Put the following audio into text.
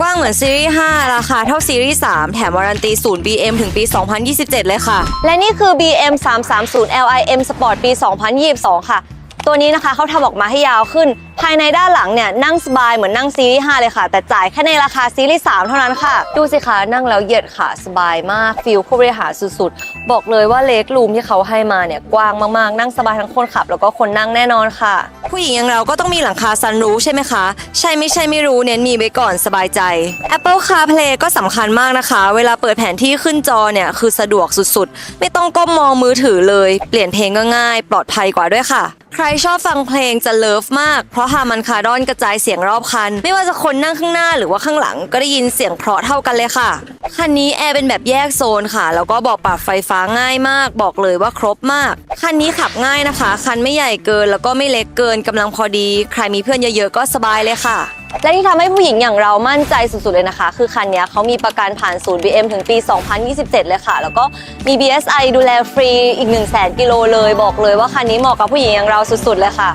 กว้างเหมือนซีรีส์ 5 ราคาเท่าซีรีส์ 3 แถมวารันตีศูนย์ BM ถึงปี 2027 เลยค่ะ และนี่คือ BM 330 LIM Sport ปี 2022 ค่ะ ตัวนี้นะคะเขาทำออกมาให้ยาวขึ้น ภายในด้านหลังเนี่ยนั่งสบายเหมือนนั่งซีรีส์ 5 เลยค่ะ แต่จ่ายแค่ในราคาซีรีส์ 3 เท่านั้นค่ะ ดูสิคะนั่งแล้วเหยียดขาสบายมากฟิลผู้บริหารสุดๆ บอกเลยว่าเล็กรูมที่เขาให้มาเนี่ยกว้างมากๆ นั่งสบายทั้งคนขับ แล้วก็คนนั่งแน่นอนค่ะ ผู้หญิงอย่างเราก็ต้องมีหลังคาซันรูฟใช่ไหมคะ ใช่ไม่ใช่ไม่รู้เน้นมีไว้ก่อนสบายใจ Apple CarPlay ก็สำคัญมากนะคะ เวลาเปิดแผนที่ขึ้นจอเนี่ย คือสะดวกสุดๆ ไม่ต้องก้มมองมือถือเลย เปลี่ยนเพลงก็ง่าย ปลอดภัยกว่าด้วยค่ะ ใครชอบฟังเพลงจะเลิฟมาก เพราะฮามันคาร์ดอนกระจายเสียงรอบคัน ไม่ว่าจะคนนั่งข้างหน้าหรือว่าข้างหลังก็ได้ยินเสียงเพราะเท่ากันเลยค่ะ คันนี้แอร์เป็นแบบแยกโซนค่ะ แล้วก็บอกปรับไฟฟ้าง่ายมาก บอกเลยว่าครบมาก คันนี้ขับง่ายนะคะ คันไม่ใหญ่เกินแล้วก็ไม่เล็กเกินกำลังพอดี ใครมีเพื่อนเยอะๆก็สบายเลยค่ะ และที่ทำให้ผู้หญิงอย่างเรามั่นใจสุดๆเลยนะคะ คือคันนี้เขามีประกันผ่านศูนย์ BM ถึงปี 2027 เลยค่ะ แล้วก็มี BSI ดูแลฟรีอีก 1 0 0 0 0 0กิโลเลย บอกเลยว่าคันนี้เหมาะกับผู้หญิงอย่างเราสุดๆเลยค่ะ